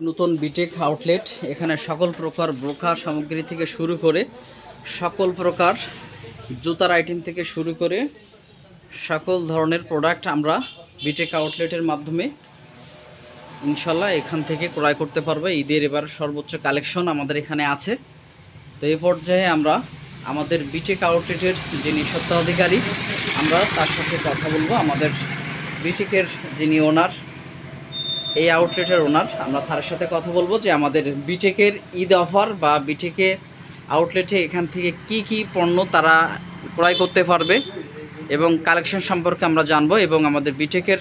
নতুন B Tech outlet এখানে সকল প্রকার ব্রোকা সামগ্রী থেকে শুরু করে সকল প্রকার জুতার আইটেম থেকে শুরু করে সকল ধরনের প্রোডাক্ট আমরা বিটেক আউটলেটের মাধ্যমে ইনশাল্লাহ এখান থেকে ক্রয় করতে পারবে। ঈদের এবার সর্বোচ্চ কালেকশন আমাদের এখানে আছে। তো এই পর্যায়ে আমরা আমাদের বিটেক আউটলেটের যিনি সত্ত্বাধিকারী আমরা তার সাথে কথা বলব। আমাদের বিটেকের যিনি ওনার এই আউটলেটের ওনার আমরা স্যারের সাথে কথা বলব যে আমাদের বিটেকের ঈদ অফার বা বিটেকে আউটলেটে এখান থেকে কি কি পণ্য তারা ক্রয় করতে পারবে এবং কালেকশন সম্পর্কে আমরা জানব এবং আমাদের বিটেকের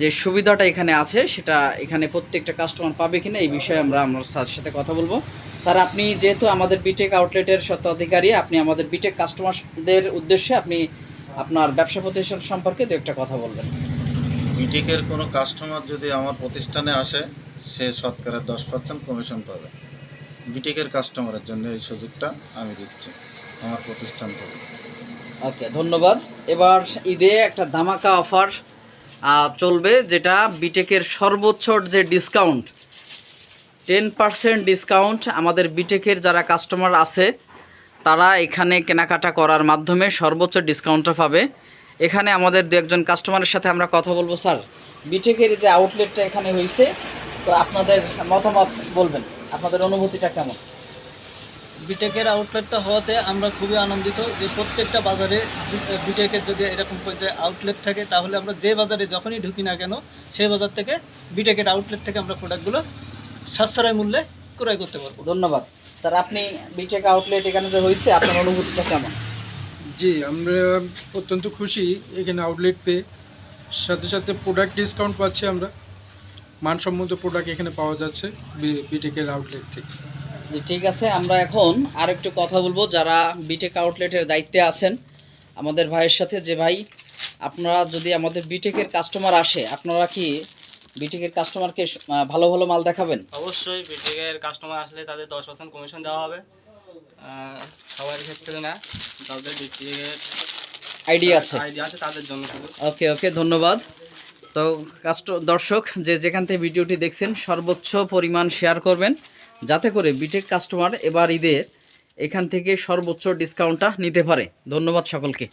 যে সুবিধাটা এখানে আছে, সেটা এখানে প্রত্যেকটা কাস্টমার পাবে কিনা এই বিষয়ে আমরা আমার স্যারের সাথে কথা বলব। স্যার, আপনি যেহেতু আমাদের বিটেক আউটলেটের স্বত্বাধিকারী, আপনি আমাদের বিটেক কাস্টমারদের উদ্দেশ্যে আপনি আপনার ব্যবসা প্রতিষ্ঠান সম্পর্কে দু একটা কথা বলবেন। বিটিকের কোনো কাস্টমার যদি আমার প্রতিষ্ঠানে আসে, সে শতকরা দশ পার্সেন্ট কমিশন পাবে। বিটিকের কাস্টমারের জন্য এই সুযোগটা আমি দিচ্ছি আমার প্রতিষ্ঠান থেকে। ওকে, ধন্যবাদ। এবার ঈদে একটা ধামাকা অফার চলবে যেটা বিটেকের সর্বোচ্চ যে ডিসকাউন্ট টেন পার্সেন্ট ডিসকাউন্ট আমাদের বিটেকের যারা কাস্টমার আছে, তারা এখানে কেনাকাটা করার মাধ্যমে সর্বোচ্চ ডিসকাউন্টটা পাবে। এখানে আমাদের দু একজন কাস্টমারের সাথে আমরা কথা বলব স্যার। বিটেকের যে আউটলেটটা এখানে হয়েছে তো আপনাদের মতামত বলবেন আপনাদের অনুভূতিটা কেমন? বিটেকের আউটলেটটা হওয়াতে আমরা খুবই আনন্দিত যে প্রত্যেকটা বাজারে বিটেকের যদি এরকম যে আউটলেট থাকে তাহলে আমরা যে বাজারে যখনই ঢুকি না কেন সেই বাজার থেকে বিটেকের আউটলেট থেকে আমরা প্রোডাক্টগুলো সাশ্রয় মূল্যে ক্রয় করতে পারব। ধন্যবাদ। স্যার আপনি বিটেক আউটলেট এখানে যে হয়েছে আপনার অনুভূতিটা কেমন? জি আমরা অত্যন্ত খুশি এখানে আউটলেট পেয়ে। সাথে সাথে প্রোডাক্ট ডিসকাউন্ট পাচ্ছি আমরা। মানসম্মত প্রোডাক্ট এখানে পাওয়া যাচ্ছে বি- বিটেকের আউটলেট থেকে। জি ঠিক আছে আমরা এখন আরেকটু কথা বলব। যারা বিটেক আউটলেটের দায়িত্বে আছেন আমাদের ভাইয়ের সাথে যে ভাই আপনারা যদি আমাদের বিটেকের কাস্টমার আসে আপনারা কি বিটেকের কাস্টমারকে ভালো ভালো মাল দেখাবেন? অবশ্যই বিটেকের কাস্টমার আসলে তাদের দশ পার্সেন্ট কমিশন দেওয়া হবে। সবার ক্ষেত্রে না তাদের আইডিয়া আছে। আইডিয়া আছে তাদের জন্য ওকে ওকে ধন্যবাদ। তো কাস্ট দর্শক যে যেখান থেকে ভিডিওটি দেখছেন সর্বোচ্চ পরিমাণ শেয়ার করবেন যাতে করে বিটেক কাস্টমার এবার ঈদের এখান থেকে সর্বোচ্চ ডিসকাউন্টটা নিতে পারে। ধন্যবাদ সকলকে।